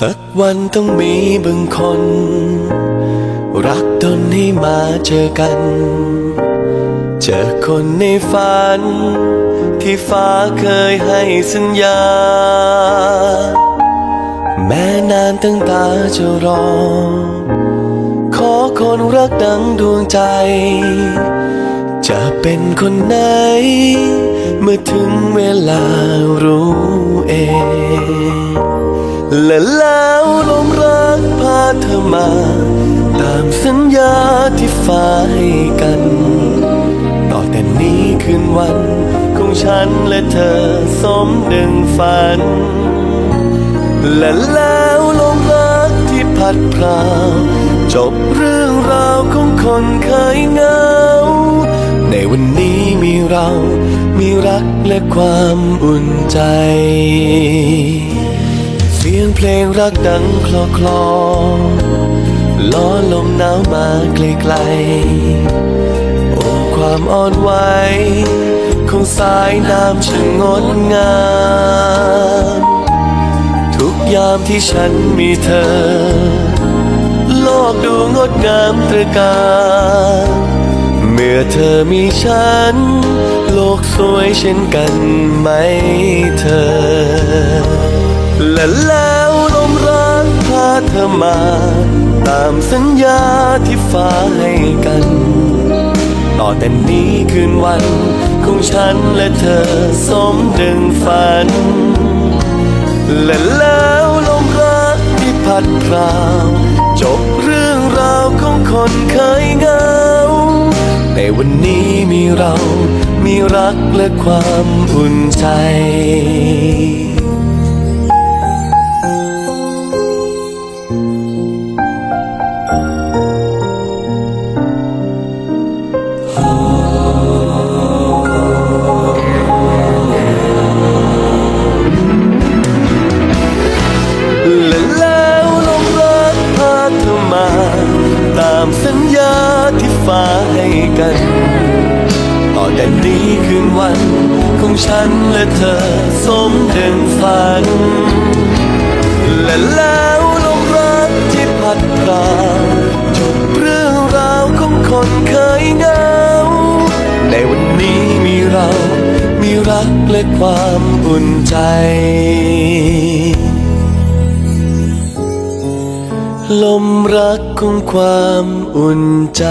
สักวันต้องมีบางคน รักตนให้มาเจอกัน เจอคนในฝัน ที่ฟ้าเคยให้สัญญา แม้นานตั้งตาจะรอ ขอคนรักดังดวงใจ จะเป็นคนไหน เมื่อถึงเวลารู้ และแล้วลมรักพาเธอมา ตามสัญญาที่ฟ้าให้กัน ต่อแต่นี้คืนวัน ของฉันและเธอสมดึงฝัน และแล้วลมรักที่พัดพราวจบเรื่องราวของคนเคยเหงา ในวันนี้มีเรา มีรักและความอุ่นใจ สียงเพลงรักดังคลอคลอล้อลมหนาวมาไกลๆโอ้ความอ่อนไหวของสายน้ำช่างงดงาม ทุกยามที่ฉันมีเธอ โลกดูงดงามตระการเมื่อเธอมีฉัน โลกสวยเช่นกันไหมเธอ และแล้วลมรักพาเธอมา ตามสัญญาที่ฟ้าให้กัน ต่อแต่นี้คืนวัน ของฉันและเธอสมดึงฝัน และแล้วลมรักที่พัดพราวจบเรื่องราวของคนเคยเงา ในวันนี้มีเรา มีรักและความอุ่นใจ ฟ้าให้กัน ต่อแต่นี้คืนวัน ของฉันและเธอสมดังฝัน และแล้วลมรักที่พัดพราจบเรื่องราวของคนเคยเหงา ในวันนี้มีเรา มีรักและความอุ่นใจ ลมรักของความอุ่นใจ